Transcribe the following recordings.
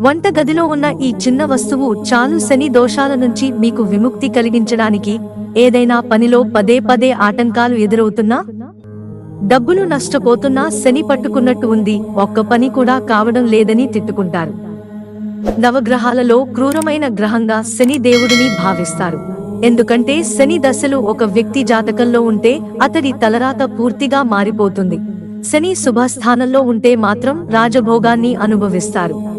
వంటగదిలో ఉన్న ఈ చిన్న వస్తువు చాలు శని దోషాల నుంచి మీకు విముక్తి కలిగించడానికి ఏదైనా పనిలో పదే పదే ఆటంకాలు ఎదురవుతున్నా? డబ్బులు నష్టపోతున్నా శని పట్టుకున్నట్టు ఉంది ఒక్క పని కూడా కావడం లేదని తిట్టుకుంటారు. నవగ్రహాలలో క్రూరమైన గ్రహంగా శని దేవుడిని భావిస్తారు. ఎందుకంటే శని దశలు ఒక వ్యక్తి జాతకంలో ఉంటే అతడి తలరాత పూర్తిగా మారిపోతుంది. శని శుభస్థానంలో ఉంటే మాత్రం రాజభోగాన్ని అనుభవిస్తారు.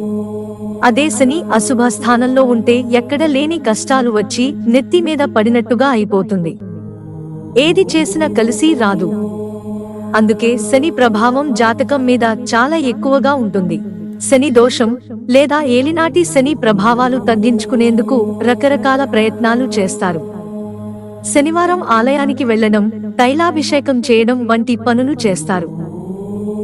అదే శని అశుభ స్థానంలో ఉంటే ఎక్కడ లేని కష్టాలు వచ్చి నెత్తి మీద పడినట్టుగా అయిపోతుంది. ఏది చేసినా కలిసి రాదు. అందుకే శని ప్రభావం జాతకం మీద చాలా ఎక్కువగా ఉంటుంది. శని దోషం లేదా ఏలినాటి శని ప్రభావాలు తగ్గించుకునేందుకు రకరకాల ప్రయత్నాలు చేస్తారు. శనివారం ఆలయానికి వెళ్ళడం తైలాభిషేకం చేయడం వంటి పనులు చేస్తారు.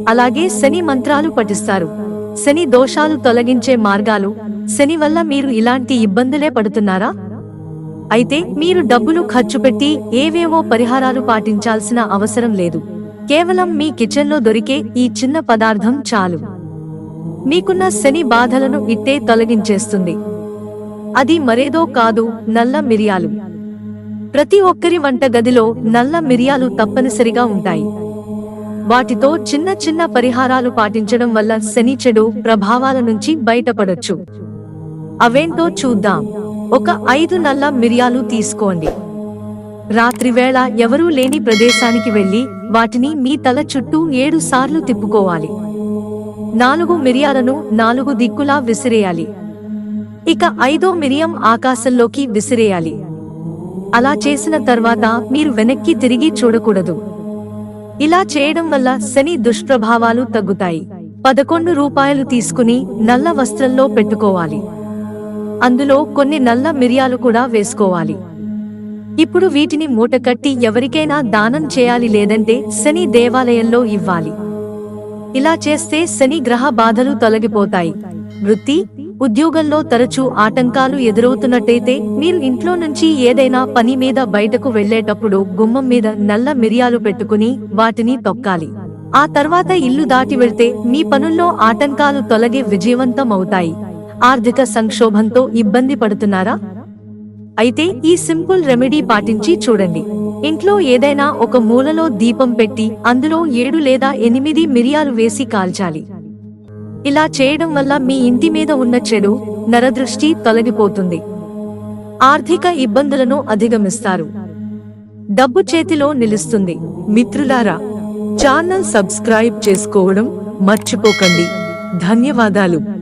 అలాగే శని మంత్రాలు పఠిస్తారు. శని దోషాలు తొలగించే మార్గాలు శని వల్ల మీరు ఇలాంటి ఇబ్బందులే పడుతున్నారా? అయితే మీరు డబ్బులు ఖర్చు పెట్టి ఏవేవో పరిహారాలు పాటించాల్సిన అవసరం లేదు. కేవలం మీ కిచెన్లో దొరికే ఈ చిన్న పదార్థం చాలు. మీకున్న శని బాధలను ఇట్టే తొలగించేస్తుంది. అది మరేదో కాదు నల్ల మిరియాలు. ప్రతి ఒక్కరి వంట గదిలో నల్ల మిరియాలు తప్పనిసరిగా ఉంటాయి. వాటితో చిన్న చిన్న పరిహారాలు పాటించడం వల్ల శని చెడు ప్రభావాల నుంచి బయటపడొచ్చు. అవేంటో చూద్దాం. ఒక ఐదు నల్ల మిరియాలు తీసుకోండి. రాత్రివేళ ఎవరూ లేని ప్రదేశానికి వెళ్ళి వాటిని మీ తల చుట్టూ ఏడు సార్లు తిప్పుకోవాలి. నాలుగు మిరియాలను నాలుగు దిక్కులా విసిరేయాలి. ఇక ఐదో మిరియం ఆకాశంలోకి విసిరేయాలి. అలా చేసిన తర్వాత మీరు వెనక్కి తిరిగి చూడకూడదు. ఇలా చేయడం వల్ల శని దుష్ప్రభావాలు తగ్గుతాయి. పదకొండు రూపాయలు తీసుకుని నల్ల వస్త్రంలో పెట్టుకోవాలి. అందులో కొన్ని నల్ల మిరియాలు కూడా వేసుకోవాలి. ఇప్పుడు వీటిని మూటకట్టి ఎవరికైనా దానం చేయాలి లేదంటే శని దేవాలయంలో ఇవ్వాలి. ఇలా చేస్తే శని గ్రహ బాధలు తొలగిపోతాయి. వృత్తి ఉద్యోగంలో తరచూ ఆటంకాలు ఎదురవుతున్నట్టయితే మీరు ఇంట్లో నుంచి ఏదైనా పని మీద బయటకు వెళ్ళేటప్పుడు గుమ్మం మీద నల్ల మిరియాలు పెట్టుకుని వాటిని తొక్కాలి. ఆ తర్వాత ఇల్లు దాటి వెళ్తే మీ పనుల్లో ఆటంకాలు తొలగి విజయవంతం అవుతాయి. ఆర్థిక సంక్షోభంతో ఇబ్బంది పడుతున్నారా? అయితే ఈ సింపుల్ రెమెడీ పాటించి చూడండి. ఇంట్లో ఏదైనా ఒక మూలలో దీపం పెట్టి అందులో ఏడు లేదా ఎనిమిది మిరియాలు వేసి కాల్చాలి. ఇలా చేయడం వల్ల మీ ఇంటి మీద ఉన్న చెడు నరదృష్టి తొలగిపోతుంది. ఆర్థిక ఇబ్బందులను అధిగమిస్తారు. డబ్బు చేతిలో నిలుస్తుంది. మిత్రులారా ఛానల్ సబ్స్క్రైబ్ చేసుకోవడం మర్చిపోకండి. ధన్యవాదాలు.